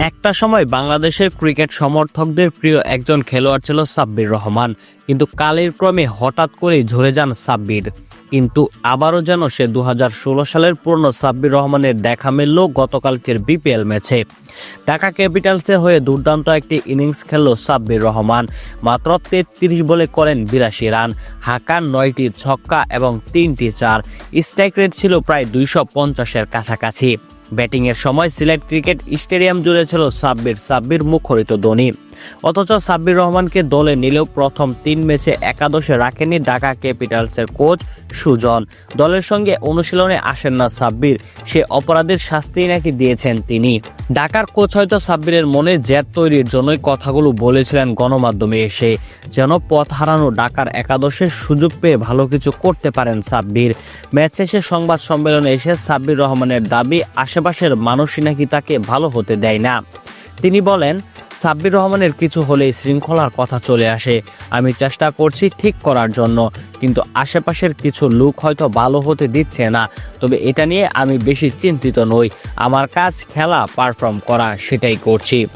একটা সময় বাংলাদেশের ক্রিকেট সমর্থকদের প্রিয় একজন খেলোয়াড় ছিল সাব্বির রহমান। কিন্তু কালের ক্রমে হঠাৎ করেই ঝরে যান সাব্বির। কিন্তু আবারও যেন সে দু হাজার ষোলো সালের পুরনো সাব্বির রহমানের দেখা মিলল গতকালকের বিপিএল ম্যাচে। ঢাকা ক্যাপিটালসের হয়ে দুর্দান্ত একটি ইনিংস খেলল সাব্বির রহমান। মাত্র তেত্রিশ বলে করেন বিরাশি রান হাকান নয়টি ছক্কা এবং তিনটি চার। স্ট্রাইক রেট ছিল প্রায় দুইশো পঞ্চাশের কাছাকাছি। ব্যাটিংয়ের সময় সিলেট ক্রিকেট স্টেডিয়াম জুড়ে ছিল সাব্বির সাব্বির মুখরিত ধ্বনি। অথচ সাব্বির রহমানকে দলে নিলেও প্রথম তিন ম্যাচে একাদশে রাখেনি ঢাকা ক্যাপিটালসের কোচ সুজন। দলের সঙ্গে অনুশীলনে আসেন না সাব্বির, সে অপরাধের শাস্তি নাকি দিয়েছেন তিনি। ঢাকার কোচ হয়তো সাব্বিরের মনে জেদ তৈরির জন্যই কথাগুলো বলেছিলেন গণমাধ্যমে এসে। যেন পথ হারানো ঢাকার একাদশের সুযোগ পেয়ে ভালো কিছু করতে পারেন সাব্বির। ম্যাচ শেষে সংবাদ সম্মেলনে এসে সাব্বির রহমানের দাবি, আশেপাশের মানুষই নাকি তাকে ভালো হতে দেয় না। তিনি বলেন সাব্বির রহমানের কিছু হলেই শৃঙ্খলার কথা চলে আসে। আমি চেষ্টা করছি ঠিক করার জন্য, কিন্তু আশেপাশের কিছু লোক হয়তো ভালো হতে দিচ্ছে না। তবে এটা নিয়ে আমি বেশি চিন্তিত নই। আমার কাজ, খেলা পারফর্ম করা, সেটাই করছি।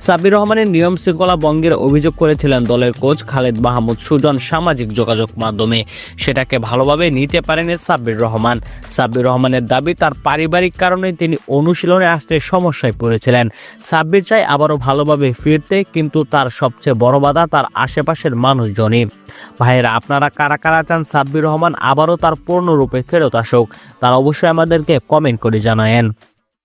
সাব্বির রহমানের নিয়ম শৃঙ্খলা ভঙ্গের অভিযোগ করেছিলেন দলের কোচ খালেদ মাহমুদ সুজন সামাজিক যোগাযোগ মাধ্যমে। সেটাকে ভালোভাবে নিতে পারেনি সাব্বির রহমান। সাব্বির রহমানের দাবি, তার পারিবারিক কারণে তিনি অনুশীলনে আসতে সমস্যায় পড়েছিলেন। সাব্বির চাই আবারও ভালোভাবে ফিরতে কিন্তু তার সবচেয়ে বড় বাধা তার আশেপাশের মানুষজনই। ভাইয়েরা, আপনারা কারা কারা চান সাব্বির রহমান আবারও তার পূর্ণরূপে ফেরত আসুক, তার অবশ্যই আমাদেরকে কমেন্ট করে জানায়েন।